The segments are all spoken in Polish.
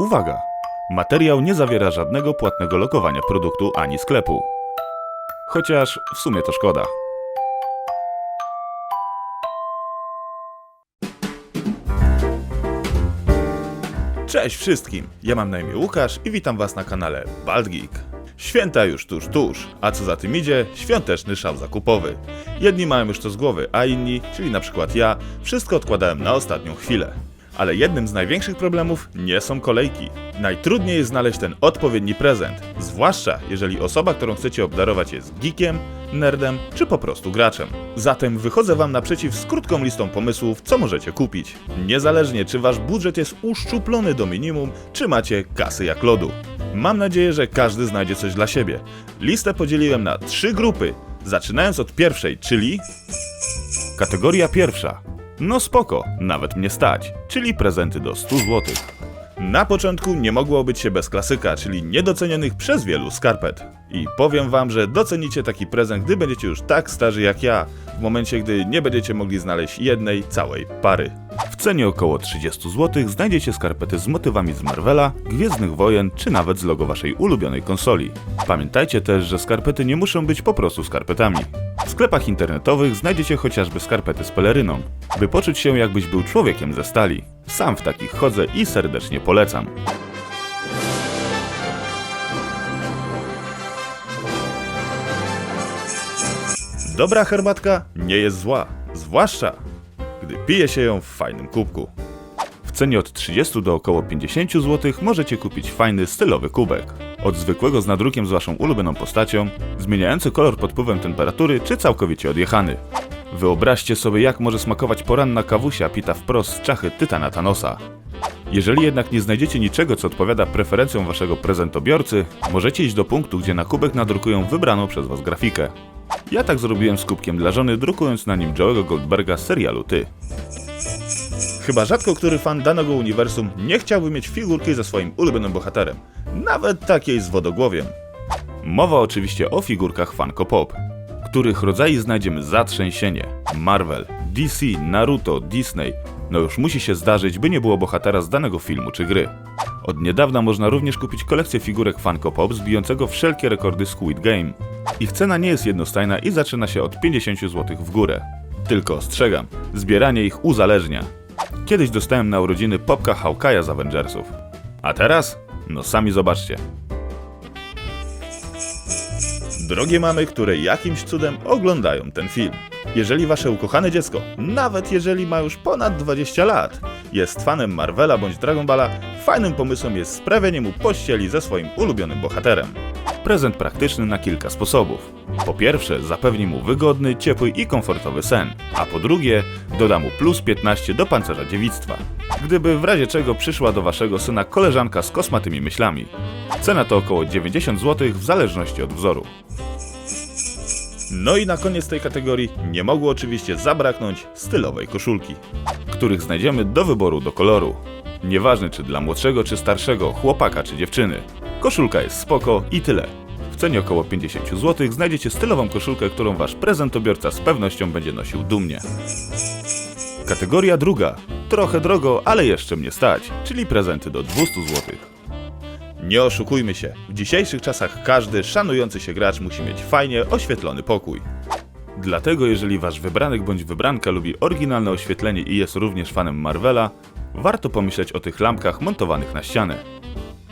Uwaga! Materiał nie zawiera żadnego płatnego lokowania produktu ani sklepu. Chociaż w sumie to szkoda. Cześć wszystkim! Ja mam na imię Łukasz i witam Was na kanale Baldgeek. Święta już tuż, tuż, a co za tym idzie, świąteczny szał zakupowy. Jedni mają już to z głowy, a inni, czyli na przykład ja, wszystko odkładałem na ostatnią chwilę. Ale jednym z największych problemów nie są kolejki. Najtrudniej jest znaleźć ten odpowiedni prezent, zwłaszcza jeżeli osoba, którą chcecie obdarować jest geekiem, nerdem czy po prostu graczem. Zatem wychodzę Wam naprzeciw z krótką listą pomysłów, co możecie kupić. Niezależnie czy Wasz budżet jest uszczuplony do minimum, czy macie kasy jak lodu. Mam nadzieję, że każdy znajdzie coś dla siebie. Listę podzieliłem na trzy grupy, zaczynając od pierwszej, czyli Kategoria pierwsza. No spoko, nawet mnie stać, czyli prezenty do 100 zł. Na początku nie mogło być się bez klasyka, czyli niedocenionych przez wielu skarpet. I powiem wam, że docenicie taki prezent, gdy będziecie już tak starzy jak ja, w momencie gdy nie będziecie mogli znaleźć jednej całej pary. W cenie około 30 zł znajdziecie skarpety z motywami z Marvela, Gwiezdnych Wojen czy nawet z logo waszej ulubionej konsoli. Pamiętajcie też, że skarpety nie muszą być po prostu skarpetami. W sklepach internetowych znajdziecie chociażby skarpety z peleryną, by poczuć się jakbyś był człowiekiem ze stali. Sam w takich chodzę i serdecznie polecam. Dobra herbatka nie jest zła, zwłaszcza gdy pije się ją w fajnym kubku. W cenie od 30 do około 50 zł możecie kupić fajny, stylowy kubek. Od zwykłego z nadrukiem z waszą ulubioną postacią, zmieniający kolor pod wpływem temperatury, czy całkowicie odjechany. Wyobraźcie sobie, jak może smakować poranna kawusia pita wprost z czachy Tytana Thanosa. Jeżeli jednak nie znajdziecie niczego, co odpowiada preferencjom waszego prezentobiorcy, możecie iść do punktu, gdzie na kubek nadrukują wybraną przez was grafikę. Ja tak zrobiłem z kubkiem dla żony, drukując na nim Joe'ego Goldberga z serialu Ty. Chyba rzadko który fan danego uniwersum nie chciałby mieć figurki ze swoim ulubionym bohaterem, nawet takiej z wodogłowiem. Mowa oczywiście o figurkach Funko Pop, których rodzaje znajdziemy zatrzęsienie. Marvel, DC, Naruto, Disney. No już musi się zdarzyć, by nie było bohatera z danego filmu czy gry. Od niedawna można również kupić kolekcję figurek Funko Pop zbijącego wszelkie rekordy Squid Game. Ich cena nie jest jednostajna i zaczyna się od 50 zł w górę. Tylko ostrzegam, zbieranie ich uzależnia. Kiedyś dostałem na urodziny popka Hawkeye'a z Avengersów. A teraz? No sami zobaczcie. Drogie mamy, które jakimś cudem oglądają ten film. Jeżeli wasze ukochane dziecko, nawet jeżeli ma już ponad 20 lat, jest fanem Marvela bądź Dragon Balla, fajnym pomysłem jest sprawienie mu pościeli ze swoim ulubionym bohaterem. Prezent praktyczny na kilka sposobów. Po pierwsze, zapewni mu wygodny, ciepły i komfortowy sen, a po drugie, doda mu plus 15 do pancerza dziewictwa. Gdyby w razie czego przyszła do waszego syna koleżanka z kosmatymi myślami. Cena to około 90 zł w zależności od wzoru. No i na koniec tej kategorii nie mogło oczywiście zabraknąć stylowej koszulki, których znajdziemy do wyboru do koloru. Nieważne czy dla młodszego czy starszego, chłopaka czy dziewczyny. Koszulka jest spoko i tyle. W cenie około 50 zł znajdziecie stylową koszulkę, którą wasz prezentobiorca z pewnością będzie nosił dumnie. Kategoria druga. Trochę drogo, ale jeszcze mnie stać, czyli prezenty do 200 zł. Nie oszukujmy się, w dzisiejszych czasach każdy szanujący się gracz musi mieć fajnie oświetlony pokój. Dlatego jeżeli wasz wybranek bądź wybranka lubi oryginalne oświetlenie i jest również fanem Marvela, warto pomyśleć o tych lampkach montowanych na ścianę.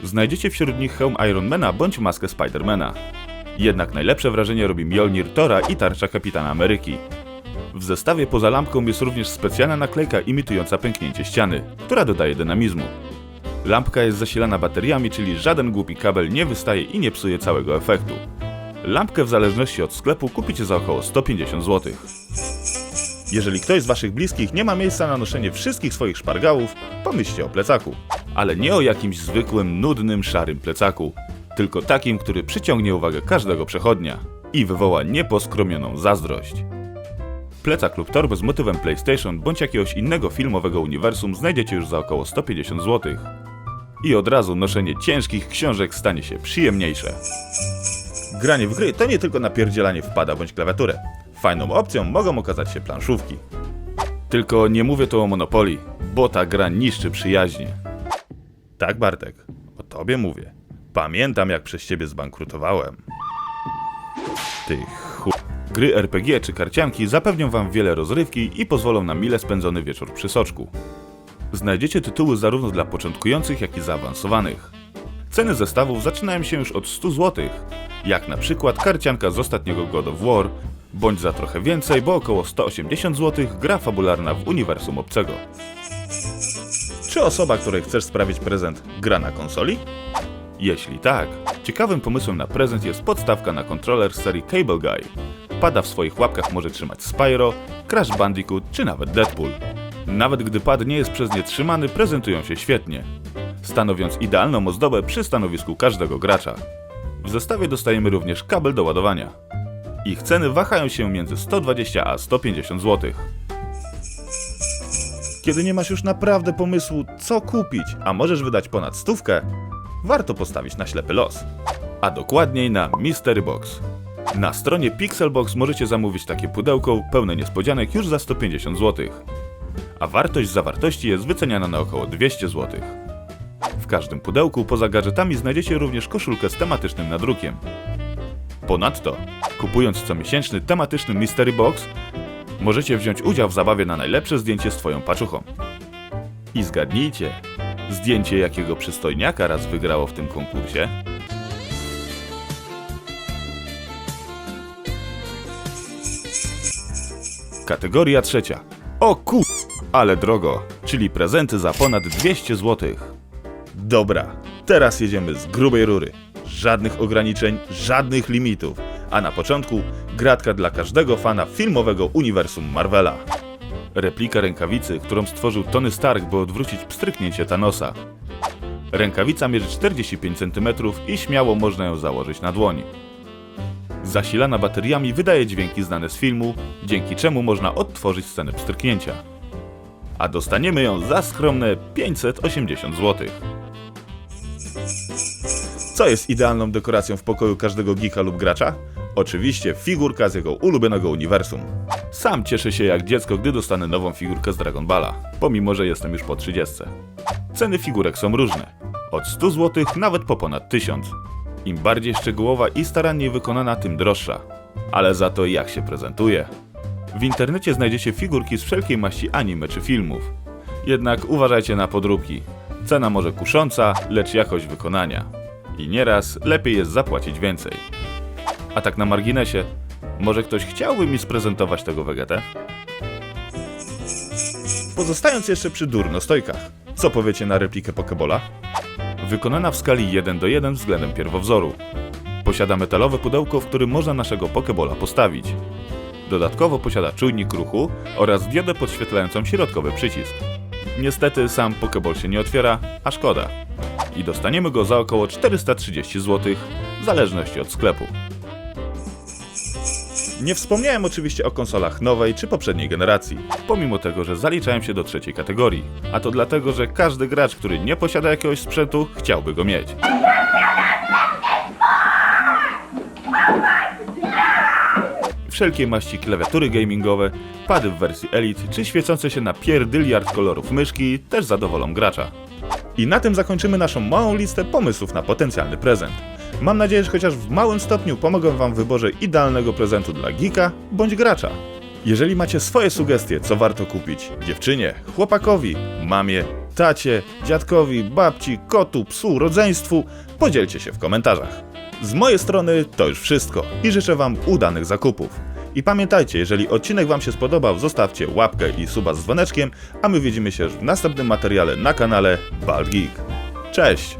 Znajdziecie wśród nich hełm Ironmana bądź maskę Spidermana. Jednak najlepsze wrażenie robi Mjolnir Tora i tarcza Kapitana Ameryki. W zestawie poza lampką jest również specjalna naklejka imitująca pęknięcie ściany, która dodaje dynamizmu. Lampka jest zasilana bateriami, czyli żaden głupi kabel nie wystaje i nie psuje całego efektu. Lampkę w zależności od sklepu kupicie za około 150 zł. Jeżeli ktoś z waszych bliskich nie ma miejsca na noszenie wszystkich swoich szpargałów, pomyślcie o plecaku. Ale nie o jakimś zwykłym, nudnym, szarym plecaku, tylko takim, który przyciągnie uwagę każdego przechodnia i wywoła nieposkromioną zazdrość. Plecak lub torbę z motywem PlayStation bądź jakiegoś innego filmowego uniwersum znajdziecie już za około 150 zł. I od razu noszenie ciężkich książek stanie się przyjemniejsze. Granie w gry to nie tylko napierdzielanie wpada bądź klawiaturę. Fajną opcją mogą okazać się planszówki. Tylko nie mówię tu o Monopolii, bo ta gra niszczy przyjaźnie. Tak, Bartek, o tobie mówię. Pamiętam, jak przez ciebie zbankrutowałem. Ty chu... Gry RPG czy karcianki zapewnią wam wiele rozrywki i pozwolą na mile spędzony wieczór przy soczku. Znajdziecie tytuły zarówno dla początkujących, jak i zaawansowanych. Ceny zestawów zaczynają się już od 100 zł, jak na przykład karcianka z ostatniego God of War, bądź za trochę więcej, bo około 180 zł gra fabularna w uniwersum obcego. Czy osoba, której chcesz sprawić prezent, gra na konsoli? Jeśli tak, ciekawym pomysłem na prezent jest podstawka na kontroler z serii Cable Guy. Pada w swoich łapkach może trzymać Spyro, Crash Bandicoot czy nawet Deadpool. Nawet gdy pad nie jest przez nie trzymany, prezentują się świetnie, stanowiąc idealną ozdobę przy stanowisku każdego gracza. W zestawie dostajemy również kabel do ładowania. Ich ceny wahają się między 120 a 150 zł. Kiedy nie masz już naprawdę pomysłu, co kupić, a możesz wydać ponad stówkę, warto postawić na ślepy los. A dokładniej na Mystery Box. Na stronie Pixelbox możecie zamówić takie pudełko pełne niespodzianek już za 150 zł. A wartość zawartości jest wyceniana na około 200 zł. W każdym pudełku poza gadżetami znajdziecie również koszulkę z tematycznym nadrukiem. Ponadto, kupując comiesięczny tematyczny Mystery Box, możecie wziąć udział w zabawie na najlepsze zdjęcie z Twoją paczuchą. I zgadnijcie, zdjęcie jakiego przystojniaka raz wygrało w tym konkursie? Kategoria trzecia. O ku... ale drogo, czyli prezenty za ponad 200 zł. Dobra, teraz jedziemy z grubej rury. Żadnych ograniczeń, żadnych limitów. A na początku gratka dla każdego fana filmowego uniwersum Marvela. Replika rękawicy, którą stworzył Tony Stark, by odwrócić pstryknięcie Thanosa. Rękawica mierzy 45 cm i śmiało można ją założyć na dłoń. Zasilana bateriami wydaje dźwięki znane z filmu, dzięki czemu można odtworzyć scenę pstryknięcia. A dostaniemy ją za skromne 580 zł. Co jest idealną dekoracją w pokoju każdego geeka lub gracza? Oczywiście figurka z jego ulubionego uniwersum. Sam cieszę się jak dziecko, gdy dostanę nową figurkę z Dragon Balla, pomimo że jestem już po 30. Ceny figurek są różne. Od 100 zł nawet po ponad 1000. Im bardziej szczegółowa i starannie wykonana, tym droższa. Ale za to jak się prezentuje. W internecie znajdziecie figurki z wszelkiej maści anime czy filmów. Jednak uważajcie na podróbki. Cena może kusząca, lecz jakość wykonania. I nieraz lepiej jest zapłacić więcej. A tak na marginesie, może ktoś chciałby mi sprezentować tego wegetę? Pozostając jeszcze przy durnostojkach, co powiecie na replikę Pokebola? Wykonana w skali 1 do 1 względem pierwowzoru. Posiada metalowe pudełko, w którym można naszego Pokebola postawić. Dodatkowo posiada czujnik ruchu oraz diodę podświetlającą środkowy przycisk. Niestety sam Pokeball się nie otwiera, a szkoda. I dostaniemy go za około 430 zł, w zależności od sklepu. Nie wspomniałem oczywiście o konsolach nowej czy poprzedniej generacji, pomimo tego, że zaliczają się do trzeciej kategorii. A to dlatego, że każdy gracz, który nie posiada jakiegoś sprzętu, chciałby go mieć. Wszelkie maści klawiatury gamingowe, pady w wersji Elite czy świecące się na pierdyliard kolorów myszki też zadowolą gracza. I na tym zakończymy naszą małą listę pomysłów na potencjalny prezent. Mam nadzieję, że chociaż w małym stopniu pomogę Wam w wyborze idealnego prezentu dla geeka bądź gracza. Jeżeli macie swoje sugestie, co warto kupić dziewczynie, chłopakowi, mamie, tacie, dziadkowi, babci, kotu, psu, rodzeństwu, podzielcie się w komentarzach. Z mojej strony to już wszystko i życzę Wam udanych zakupów. I pamiętajcie, jeżeli odcinek Wam się spodobał, zostawcie łapkę i suba z dzwoneczkiem, a my widzimy się już w następnym materiale na kanale Bald Geek. Cześć!